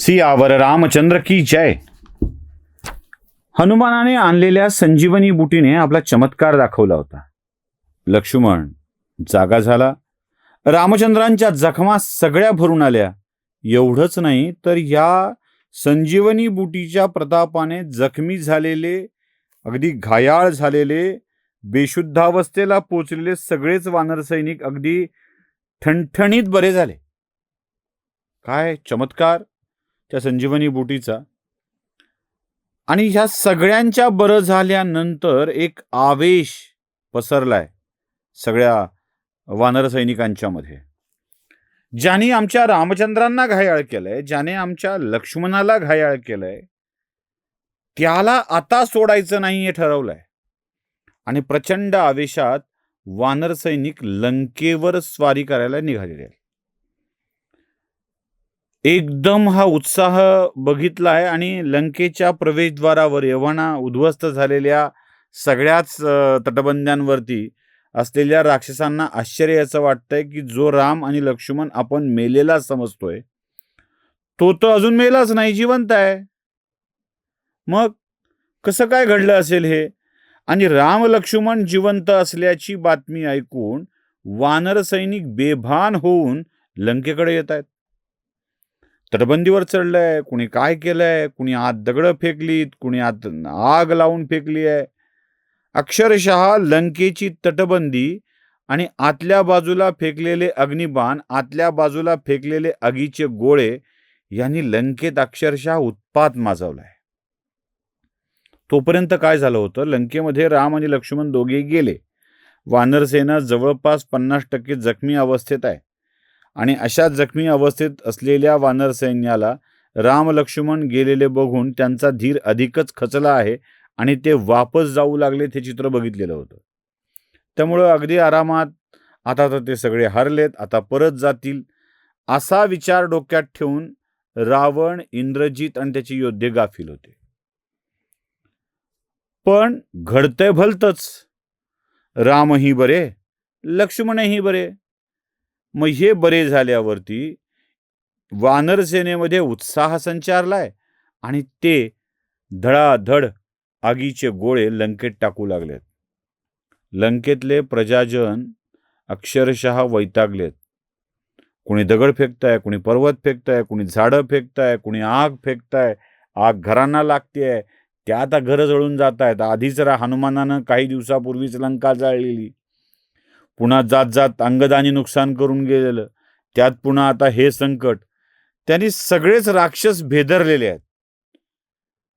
सियावर रामचंद्र की जय. हनुमानाने आणलेल्या संजीवनी बुटीने आपला चमत्कार दाखवला होता. लक्ष्मण जागा झाला. रामचंद्रांच्या जखमा सगळ्या भरून आल्या. एवढंच नाही तर या संजीवनी बुटीच्या प्रतापाने जखमी झालेले अगदी घायाळ झालेले बेशुद्धावस्थेला पोचलेले सगळेच वानर सैनिक अगदी ठणठणीत बरे झाले. काय चमत्कार? त्या संजीवनी बुटीचा. आणि ह्या सगळ्यांच्या बरं झाल्यानंतर एक आवेश पसरलाय सगळ्या वानरमध्ये ज्याने आमच्या रामचंद्रांना घायाळ केलंय ज्याने आमच्या लक्ष्मणाला घायाळ केलंय त्याला आता सोडायचं नाही हे ठरवलंय. आणि प्रचंड आवेशात वानर सैनिक लंकेवर स्वारी करायला निघालेले आहेत. एकदम हा उत्साह बघितला आहे आणि लंकेच्या प्रवेशद्वारावर एव्हाना उद्ध्वस्त झालेल्या सगळ्याच तटबंद्यांवरती असलेल्या राक्षसांना आश्चर्य याचं वाटतंय की जो राम आणि लक्ष्मण आपण मेलेला समजतोय तो तर अजून मेलाच नाही जिवंत आहे. मग कसं काय घडलं असेल हे? आणि राम लक्ष्मण जिवंत असल्याची बातमी ऐकून वानर सैनिक बेभान होऊन लंकेकडे येत आहेत. तटबंदीवर चढलंय कुणी काय केलंय कुणी आत दगडं फेकलीत कुणी आत आग लावून फेकली आहे. अक्षरशः लंकेची तटबंदी आणि आतल्या बाजूला फेकलेले अग्निबाण आतल्या बाजूला फेकलेले आगीचे गोळे यांनी लंकेत अक्षरशः उत्पात माजवलाय. तोपर्यंत काय झालं होतं? लंकेमध्ये राम आणि लक्ष्मण दोघे गेले. वानरसेना जवळपास पन्नास टक्के जखमी अवस्थेत आहे. आणि अशा जखमी अवस्थेत असलेल्या वानर सैन्याला राम लक्ष्मण गेलेले बघून त्यांचा धीर अधिकच खचला आहे आणि ते वापस जाऊ लागले ते चित्र बघितलेलं होतं. त्यामुळं अगदी आरामात आता तर ते सगळे हरलेत आता परत जातील असा विचार डोक्यात ठेवून रावण इंद्रजीत आणि त्याचे योद्धे गाफील होते. पण घडतंय भलतच. रामही बरे लक्ष्मणही बरे. मग हे बरे झाल्यावरती वानर सेनेमध्ये उत्साह संचारलाय आणि ते धडाधड आगीचे गोळे लंकेत टाकू लागलेत. लंकेतले प्रजाजन अक्षरशः वैतागलेत. कुणी दगड फेकताय कुणी पर्वत फेकताय कुणी झाडं फेकताय कुणी आग फेकताय आग घरांना लागतेय त्या आता घरं जळून जात आहेत आधीच रा हनुमानानं काही दिवसापूर्वीच लंका जाळलेली. पुन्हा जात जात अंगदानी नुकसान करून गेलेलं. त्यात पुन्हा आता हे संकट. त्यांनी सगळेच राक्षस भेदरलेले आहेत.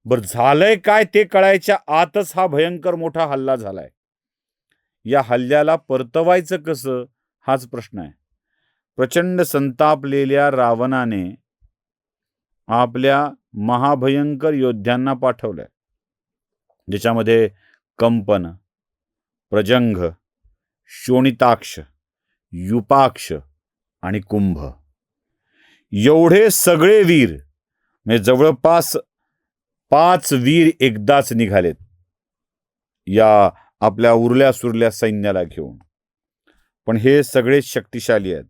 बर झालंय काय ते कळायच्या आतच हा भयंकर मोठा हल्ला झालाय. या हल्ल्याला परतवायचं कसं? हाच प्रश्न आहे. प्रचंड संतापलेल्या रावणाने आपल्या महाभयंकर योद्ध्यांना पाठवलंय. ज्याच्यामध्ये कंपन प्रजंग शोणिताक्ष युपाक्ष आणि कुंभ. एवढे सगळे वीर म्हणजे जवळपास पाच वीर एकदाच निघालेत या आपल्या उरल्या सुरल्या सैन्याला घेऊन. पण हे सगळे शक्तिशाली आहेत.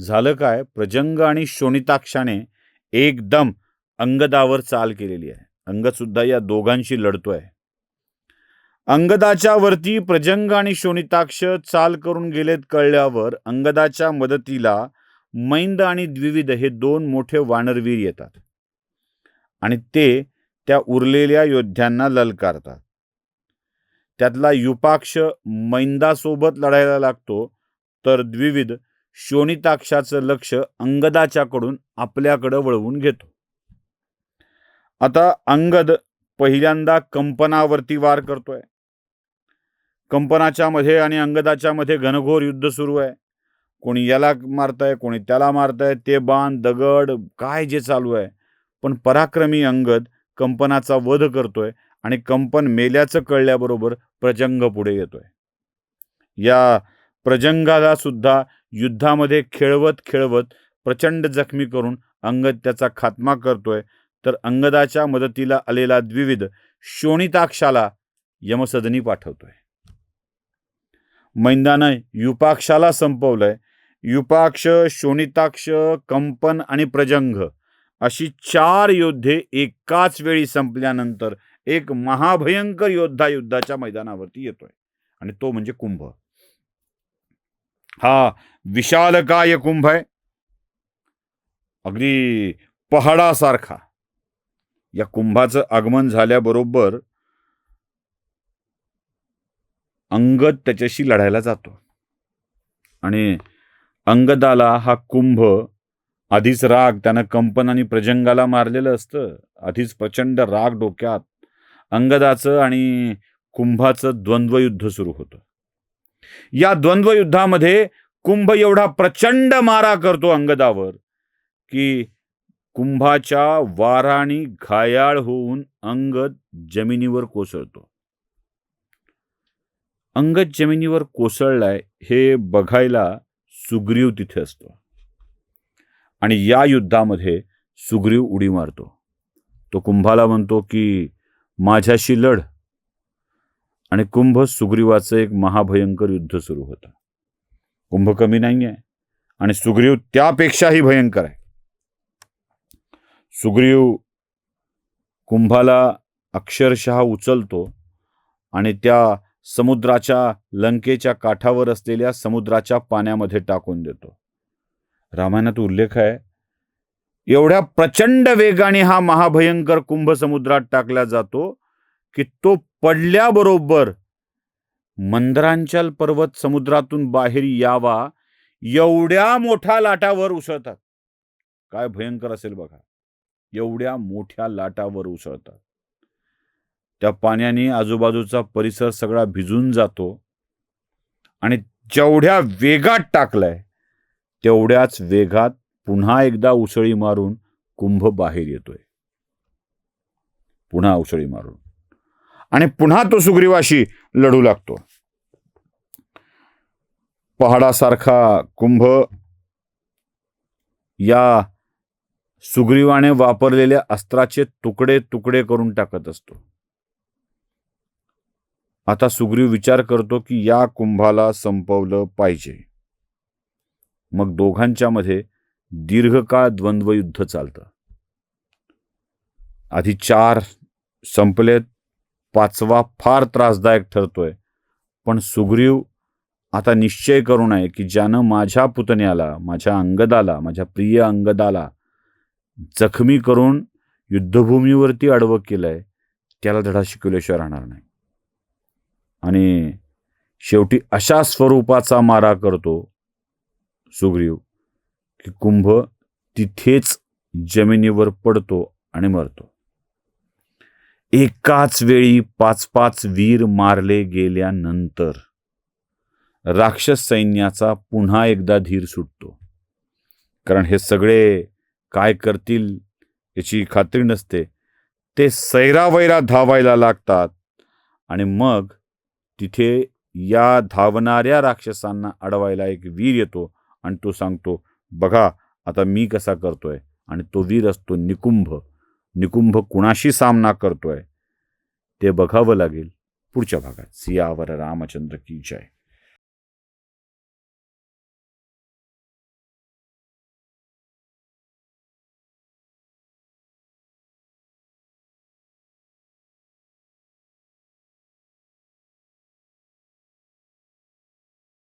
झालं काय? प्रजंग आणि शोणिताक्षाने एकदम अंगदावर चाल केलेली आहे. अंगदसुद्धा या दोघांशी लढतोय. अंगदाच्या वरती प्रजंग आणि शोणिताक्ष चाल करून गेलेत कळल्यावर अंगदाच्या मदतीला मैंद आणि द्विविध हे दोन मोठे वानरवीर येतात. आणि ते त्या उरलेल्या योद्ध्यांना ललकारतात त्यातला युपाक्ष मैंदासोबत लढायला लागतो तर द्विविध शोणिताक्षाचं लक्ष अंगदाच्याकडून आपल्याकडं वळवून घेतो. आता अंगद पहिल्यांदा कंपनावरती वार करतोय. कंपनाच्या मध्ये आणि अंगदाच्या मध्ये घनघोर युद्ध सुरू आहे. कोणी याला मारतंय कोणी त्याला मारतंय ते बाण दगड काय जे चालू आहे. पण पराक्रमी अंगद कंपनाचा वध करतोय आणि कंपन मेल्याचं कळल्याबरोबर प्रजंग पुढे येतोय. या प्रजंगाला सुद्धा युद्धामध्ये खेळवत खेळवत प्रचंड जखमी करून अंगद त्याचा खात्मा करतोय. तर अंगदाच्या मदतीला आलेला द्विविध शोणिताक्षाला यमसदनी पाठवतोय. मैंदानं युपाक्षाला संपवलंय. युपाक्ष शोणिताक्ष कंपन आणि प्रजंग अशी चार योद्धे एकाच वेळी संपल्यानंतर एक महाभयंकर योद्धा युद्धाच्या मैदानावरती येतोय. आणि तो म्हणजे कुंभ. हा विशालकाय कुंभ आहे. अगदी पहाडासारखा. या कुंभाचं आगमन झाल्याबरोबर अंगद त्याच्याशी लढायला जातो. आणि अंगदाला हा कुंभ आधीच राग त्यानं कंपन आणि प्रजंगाला मारलेलं असतं. आधीच प्रचंड राग डोक्यात अंगदाचं आणि कुंभाचं द्वंद्वयुद्ध सुरू होतं. या द्वंद्वयुद्धामध्ये कुंभ एवढा प्रचंड मारा करतो अंगदावर की कुंभाच्या वाराणी घायाळ होऊन अंगद जमिनीवर कोसळतो. अंगद जमिनीवर कोसळलाय हे बघायला सुग्रीव तिथे असतो. आणि या युद्धामध्ये सुग्रीव उडी मारतो. तो कुंभाला म्हणतो की माझ्याशी लढ. आणि कुंभ सुग्रीवाचं एक महाभयंकर युद्ध सुरू होतं. कुंभ कमी नाही आहे आणि सुग्रीव त्यापेक्षाही भयंकर आहे. सुग्रीव कुंभाला अक्षरशः उचलतो आणि त्या समुद्राच्या लंकेच्या काठावर असलेल्या समुद्राच्या पाण्यामध्ये टाकून देतो. रामायणात उल्लेख आहे एवढ्या प्रचंड वेगाने हा महाभयंकर कुंभ समुद्रात टाकला जातो की तो पडल्याबरोबर मंदरांचल पर्वत समुद्रातून बाहेर यावा एवढ्या मोठ्या लाटावर उसळतात. काय भयंकर असेल बघा. एवढ्या मोठ्या लाटावर उसळतात. त्या पाण्याने आजूबाजूचा परिसर सगळा भिजून जातो. आणि जेवढ्या वेगात टाकलाय तेवढ्याच वेगात पुन्हा एकदा उसळी मारून कुंभ बाहेर येतोय. पुन्हा उसळी मारून. आणि पुन्हा तो सुग्रीवाशी लढू लागतो. पहाडासारखा कुंभ या सुग्रीवाने वापरलेल्या अस्त्राचे तुकडे तुकडे करून टाकत असतो. आता सुग्रीव विचार करतो की या कुंभाला संपवलं पाहिजे. मग दोघांच्या मध्ये दीर्घकाळ द्वंद्वयुद्ध चालतं. आधी चार संपलेत पाचवा फार त्रासदायक ठरतोय. पण सुग्रीव आता निश्चय करून आहे की ज्यानं माझ्या पुतण्याला माझ्या अंगदाला माझ्या प्रिय अंगदाला जखमी करून युद्धभूमीवरती अडवं केलंय त्याला धडा शिकवल्याशिवाय राहणार नाही. आणि शेवटी अशा स्वरूपाचा मारा करतो सुग्रीव की कुंभ तिथेच जमिनीवर पडतो आणि मरतो. एकाच वेळी पाच पाच वीर मारले गेल्यानंतर राक्षस सैन्याचा पुन्हा एकदा धीर सुटतो. कारण हे सगळे काय करतील याची खात्री नसते. ते सैरावैरा धावायला लागतात आणि मग तिथे या धावणाऱ्या राक्षसांना अडवायला एक वीर येतो आणि तो सांगतो बघा आता मी कसा करतोय. आणि तो वीर असतो निकुंभ. निकुंभ कुणाशी सामना करतोय? ते बघावं लागेल. पुढच्या भागात. सियावर रामचंद्र की जय.